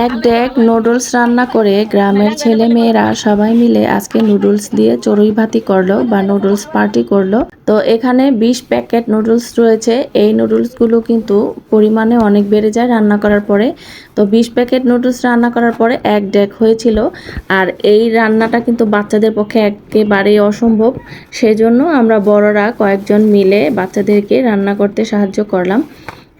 এক day noodles রান্না করে গ্রামের ছেলে মেয়েরা সবাই মিলে আজকে নুডলস দিয়ে চড়ুই ভাতি করল বা নুডলস পার্টি করল। তো এখানে বিশ প্যাকেট নুডলস রয়েছে। এই নুডলসগুলো কিন্তু পরিমাণে অনেক বেড়ে যায় রান্না করার পরে। তো বিশ প্যাকেট নুডলস রান্না করার পরে এক ডেক হয়েছিল। আর এই রান্নাটা কিন্তু বাচ্চাদের পক্ষে একেবারেই অসম্ভব। সেজন্য আমরা বড়রা কয়েকজন মিলে বাচ্চাদেরকে রান্না করতে সাহায্য করলাম।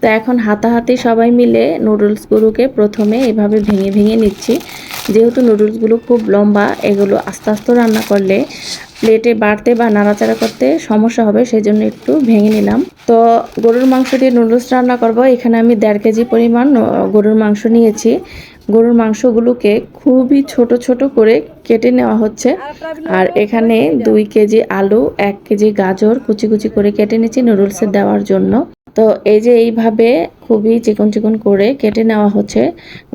তো এখন হাতাহাতি সবাই মিলে নুডলসগুলোকে প্রথমে এভাবে ভেঙে ভেঙে নিচ্ছি। যেহেতু নুডলসগুলো খুব লম্বা, এগুলো আস্তে আস্তে রান্না করলে প্লেটে বাড়তে বা নাড়াচাড়া করতে সমস্যা হবে সেই জন্য একটু ভেঙে নিলাম। তো গরুর মাংস দিয়ে নুডলস রান্না করব। এখানে আমি দেড় কেজি পরিমাণ গরুর মাংস নিয়েছি। গরুর মাংসগুলোকে খুবই ছোট ছোট করে কেটে নেওয়া হচ্ছে। আর এখানে দুই কেজি আলু, এক কেজি গাজর কুচি কুচি করে কেটে নিচ্ছি নুডলসে দেওয়ার জন্য। তো এই যে এইভাবে খুবই চিকন চিকন করে কেটে নেওয়া হচ্ছে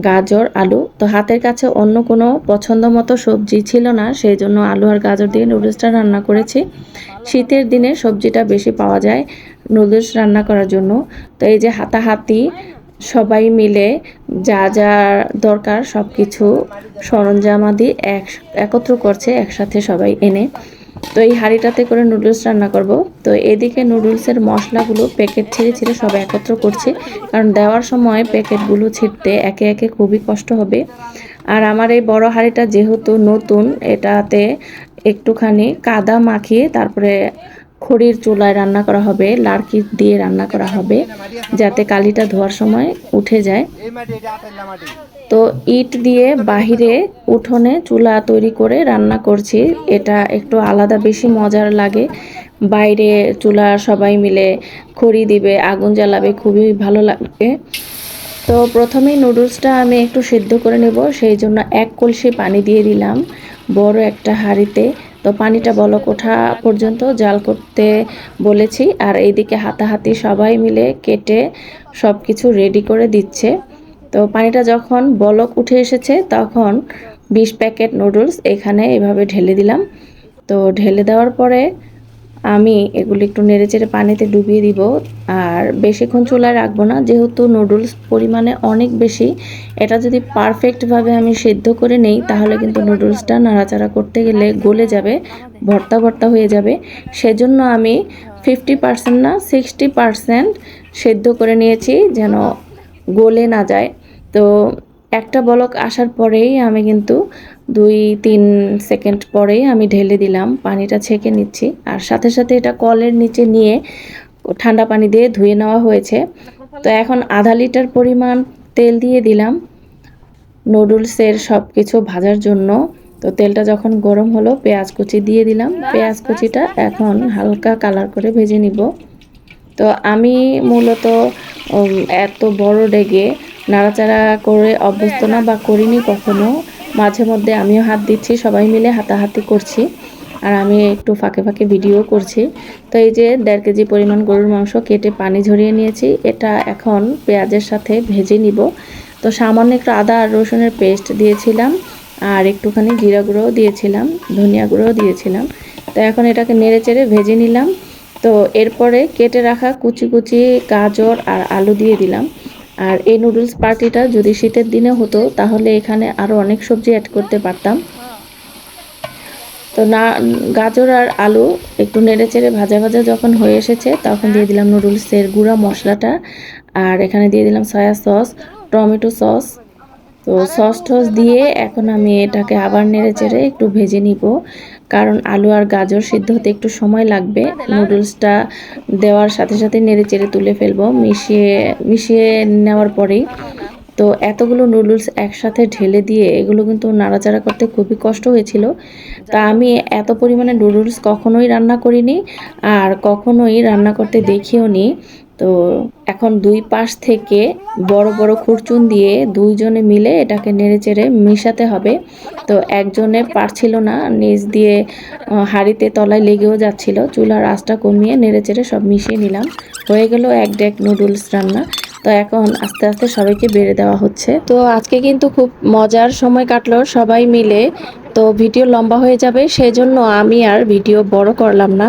গাজর, আলু। তো হাতের কাছে অন্য কোনো পছন্দ মতো সবজি ছিল না, সেই জন্য আলু আর গাজর দিয়ে নুডলসটা রান্না করেছি। শীতের দিনে সবজিটা বেশি পাওয়া যায় নুডলস রান্না করার জন্য। তো এই যে হাতাহাতি সবাই মিলে যা যা দরকার সব কিছু সরঞ্জামাদি এক একত্র করছে, একসাথে সবাই এনে। তো এই হাঁড়িটাতে করে নুডলস রান্না করব। তো এদিকে নুডলসের মশলাগুলো প্যাকেট ছিঁড়ে ছিঁড়ে সব একত্র করছি। কারণ দেওয়ার সময় প্যাকেটগুলো ছিঁড়তে একে একে খুবই কষ্ট হবে। আর আমার এই বড় হাঁড়িটা যেহেতু নতুন, এটাতে একটুখানি কাদা মাখিয়ে তারপরে খড়ির চুলায় রান্না করা হবে, লাড়কি দিয়ে রান্না করা হবে, যাতে কালিটা ধোয়ার সময় উঠে যায়। তো ইট দিয়ে বাহিরে উঠোনে চুলা তৈরি করে রান্না করছি। এটা একটু আলাদা বেশি মজার লাগে। বাইরে চুলা সবাই মিলে খড়ি দিবে, আগুন জ্বালাবে, খুবই ভালো লাগে। তো প্রথমেই নুডলসটা আমি একটু সেদ্ধ করে নেব, সেই জন্য এক কলসি পানি দিয়ে দিলাম। বড় একটা হাঁড়িতে। তো পানিটা বলক ওঠা পর্যন্ত জাল করতে বলেছি আর এইদিকে হাতাহাতি সবাই মিলে কেটে সব কিছু রেডি করে দিচ্ছে। তো পানিটা যখন বলক উঠে এসেছে, তখন বিশ প্যাকেট নুডলস এখানে এভাবে ঢেলে দিলাম। তো ঢেলে দেওয়ার পরে আমি এগুলি একটু নেড়েচেড়ে পানিতে ডুবিয়ে দিব। আর বেশিক্ষণ চুলায় রাখব না, যেহেতু নুডলস পরিমাণে অনেক বেশি, এটা যদি পারফেক্টভাবে আমি সেদ্ধ করে নেই, তাহলে কিন্তু নুডলসটা নাড়াচাড়া করতে গেলে গলে যাবে, ভর্তা ভর্তা হয়ে যাবে। সেজন্য আমি ফিফটি পার্সেন্ট না সিক্সটি পার্সেন্ট সেদ্ধ করে নিয়েছি যেন গলে না যায়। তো একটা বলক আসার পরেই আমি কিন্তু দুই তিন সেকেন্ড পরেই আমি ঢেলে দিলাম পানিটা ছেঁকে নিচ্ছি। আর সাথে সাথে এটা কলের নিচে নিয়ে ঠান্ডা পানি দিয়ে ধুয়ে নেওয়া হয়েছে। তো এখন আধা লিটার পরিমাণ তেল দিয়ে দিলাম। নুডলসের সব কিছু ভাজার জন্য। তো তেলটা যখন গরম হলো পেঁয়াজ কুচি দিয়ে দিলাম। পেঁয়াজ কুচিটা এখন হালকা কালার করে ভেজে নিব। তো আমি মূলত এত বড় ডেগে নাড়াচাড়া করে অভ্যস্ত না বা করিনি কখনো, মাঝে মধ্যে আমিও হাত দিচ্ছি, সবাই মিলে হাতাহাতি করছি আর আমি একটু ফাঁকে ফাঁকে ভিডিও করছি। তো এই যে দেড় কেজি পরিমাণ গরুর মাংস কেটে পানি ঝরিয়ে নিয়েছি, এটা এখন পেঁয়াজের সাথে ভেজে নিব। তো সামান্য একটু আদা আর রসুনের পেস্ট দিয়েছিলাম আর একটুখানি জিরা গুঁড়োও দিয়েছিলাম, ধনিয়া গুঁড়োও দিয়েছিলাম। তো এখন এটাকে নেড়ে চেড়ে ভেজে নিলাম। তো এরপরে কেটে রাখা কুচি কুচি গাজর আর আলু দিয়ে দিলাম। আর এই নুডলস পার্টিটা যদি শীতের দিনে হতো, তাহলে এখানে আরও অনেক সবজি অ্যাড করতে পারতাম। তো না, গাজর আর আলু একটু নেড়ে চেড়ে ভাজা ভাজা যখন হয়ে এসেছে, তখন দিয়ে দিলাম নুডলসের গুঁড়া মশলাটা। আর এখানে দিয়ে দিলাম সয়া সস টমেটো সস তো সস টস দিয়ে এখন আমি এটাকে আবার নেড়ে চেড়ে একটু ভেজে নিব। কারণ আলু আর গাজর সিদ্ধ হতে একটু সময় লাগবে। নুডলসটা দেওয়ার সাথে সাথে নেড়ে চেড়ে তুলে ফেলব, মিশিয়ে মিশিয়ে নেওয়ার পরেই। তো এতগুলো নুডলস একসাথে ঢেলে দিয়ে এগুলো কিন্তু নাড়াচাড়া করতে খুবই কষ্ট হয়েছিল। তা আমি এত পরিমাণে নুডলস কখনোই রান্না করিনি আর কখনোই রান্না করতে দেখিও নি তো এখন দুই পাশ থেকে বড় বড় খুরচুন দিয়ে দুইজনে মিলে এটাকে নেড়ে চেড়ে মিশাতে হবে। তো একজনে পারছিল না, নিচ দিয়ে হাঁড়িতে তলায় লেগেও যাচ্ছিল। চুলার আঁচটা কমিয়ে নেড়ে চেড়ে সব মিশিয়ে নিলাম। হয়ে গেল এক ডেক নুডলস রান্না। তো এখন আস্তে আস্তে সবাইকে বেড়ে দেওয়া হচ্ছে। তো আজকে কিন্তু খুব মজার সময় কাটলো সবাই মিলে। তো ভিডিও লম্বা হয়ে যাবে সেই জন্য আমি আর ভিডিও বড় করলাম না।